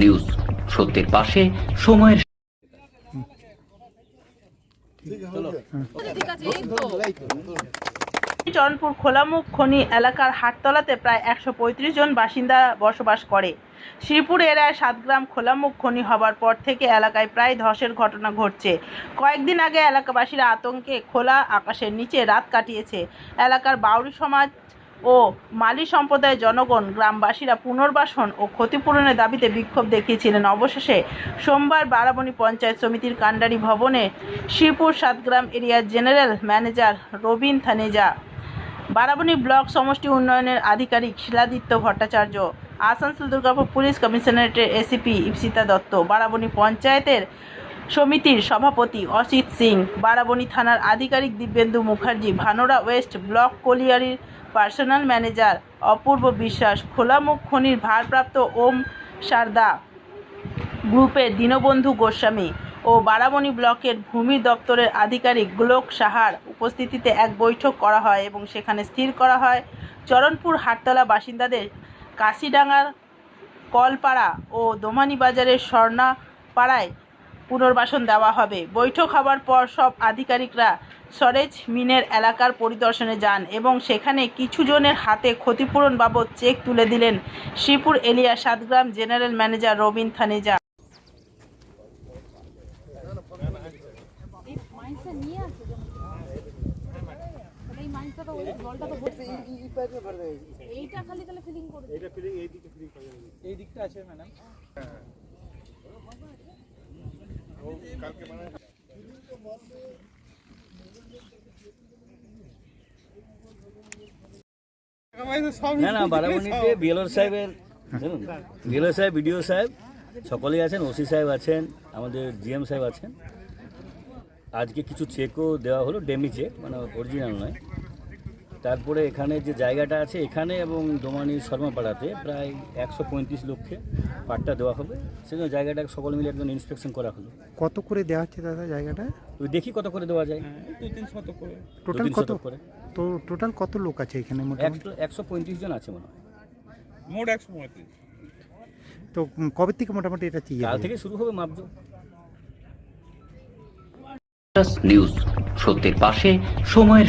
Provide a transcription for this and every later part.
News সত্যের পাশে সময়ের চরণপুর খোলামুখ খনি এলাকার হাটতলাতে প্রায় একশো পঁয়ত্রিশ জন বাসিন্দা বসবাস করে। শ্রীপুর এলাকায় সাতগ্রাম খোলামুখ খনি হবার পর থেকে এলাকায় প্রায় ধসের ঘটনা ঘটছে। কয়েকদিন আগে এলাকাবাসীরা আতঙ্কে খোলা আকাশের নিচে রাত কাটিয়েছে। এলাকার বাউরি সমাজ ও মালি সম্প্রদায়ের জনগণ, গ্রামবাসীরা পুনর্বাসন ও ক্ষতিপূরণের দাবিতে বিক্ষোভ দেখিয়েছিলেন। অবশেষে সোমবার বারাবণী পঞ্চায়েত সমিতির কান্ডারি ভবনে শ্রীপুর সাতগ্রাম এরিয়ার general manager Robin Thaneja, Barabani block সমষ্টি উন্নয়নের আধিকারিক শিলাদিত্য ভট্টাচার্য, আসানসোল দুর্গাপুর পুলিশ কমিশনারেটের এসিপি ইপসিতা দত্ত, বারাবণী পঞ্চায়েতের সমিতির সভাপতি অসিত সিং, বারাবণী থানার আধিকারিক দিব্যেন্দু মুখার্জি, ভানোরা ওয়েস্ট ব্লক কলিয়ারির পার্সোনাল ম্যানেজার অপূর্ব বিশ্বাস, খোলামুখ খনির ভারপ্রাপ্ত ওম সারদা গ্রুপের দীনবন্ধু গোস্বামী ও বারাবণী ব্লকের ভূমি দপ্তরের আধিকারিক গোলক সাহার উপস্থিতিতে এক বৈঠক করা হয় এবং সেখানে স্থির করা হয়। চরণপুর হাটতলা বাসিন্দাদের কাশিডাঙ্গার কলপাড়া ও দোমানি বাজারের স্বর্ণাপাড়ায় পুনর্বাসন দেওয়া হবে। বৈঠক হওয়ার পর সব আধিকারিকরা সরেজ মিনের এলাকার পরিদর্শনে যান এবং সেখানে কিছু জনের হাতে ক্ষতিপূরণ বাবদ চেক তুলে দিলেন Sripur area Satgram general manager Robin Thaneja. মাইন্ডসটা নিয়ে আসে এই মাইন্ডসটা তো ওই জলটা তো ভর্তি এইটা খালি তাহলে ফিলিং করে এই দিকটা আছে ম্যাডাম না না সাহেবের সাহেব, বিডিও সাহেব, সকলেই আছেন, ওসি সাহেব আছেন, আমাদের জিএম সাহেব আছেন। আজকে কিছু চেকও দেওয়া হলো ডেমি চেক মানে অরিজিনাল নয়। তারপরে এখানে যে জায়গাটা আছে এখানে এবং দোমানি শর্মাপাড়াতে প্রায় একশো পঁয়ত্রিশ লক্ষে পাট্টা দেওয়া হবে। সেজন্য জায়গাটা সকলে মিলে একজন ইন্সপেকশন করা হলো। কত করে দেওয়া হচ্ছে দাদা জায়গাটা? ওই দেখি কত করে দেওয়া যায়। দুই তিন শত করে। টোটাল কত? করে। তো টোটাল কত লোক আছে এখানে একশো একশো পঁয়ত্রিশ জন আছে মনে হয়। মোট একশো পঁয়ত্রিশ। তো কবে থেকে মোটামুটি এটা চিয়ে কাল থেকে শুরু হবে মাপজো নিউজ সত্যের পাশে সময়ের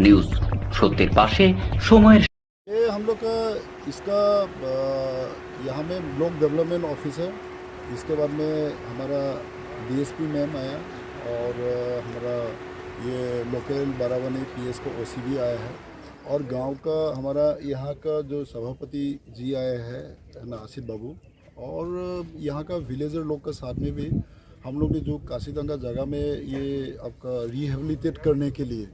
নিউজ সত্যের পাশে সময়ের ये हम लोग का इसका अ, यहाँ में ब्लॉक डेवलपमेंट ऑफिस है इसके बाद में हमारा डीएसपी मैम आया और अ, हमारा ये लोकल बारावनी पीएस का ओसी भी आया है और गांव का हमारा यहाँ का जो सभापति जी आए हैं नासिर बाबू और यहाँ का विलेजर लोग के साथ में भी हम लोग ने जो काशीगंगा जगह में ये आपका रिहेबिलिटेट करने के लिए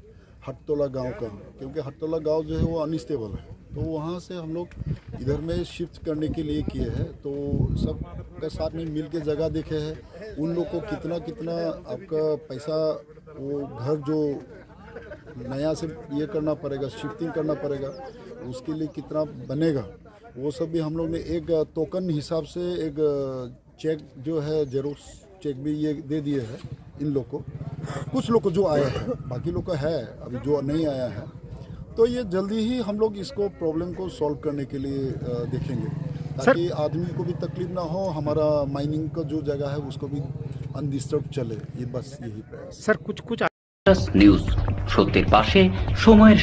हटतोला गाँव का, क्योंकि हटतोला गाँव जो है वो अनस्टेबल है। तो वहाँ से हम लोग इधर में शिफ्ट करने के लिए किए हैं तो सब के साथ में मिल के जगह देखे हैं। उन लोग को कितना कितना आपका पैसा, वो घर जो नया से ये करना पड़ेगा शिफ्टिंग करना पड़ेगा, उसके लिए कितना बनेगा, वो सब भी हम लोग ने एक टोकन हिसाब से एक चेक जो है जेरोक्स चेक भी ये दे दिए हैं इन लोग को। कुछ लोग को जो आया है बाकी लोग का है अभी जो नहीं आया है तो ये जल्दी ही हम लोग इसको प्रॉब्लम को सॉल्व करने के लिए अ, देखेंगे ताकि आदमी को भी तकलीफ ना हो हमारा माइनिंग का जो जगह है उसको भी अनडिस्टर्ब चले ये बस यही प्रयास सर कुछ कुछ নিউজ সত্যের পাশে সময়ের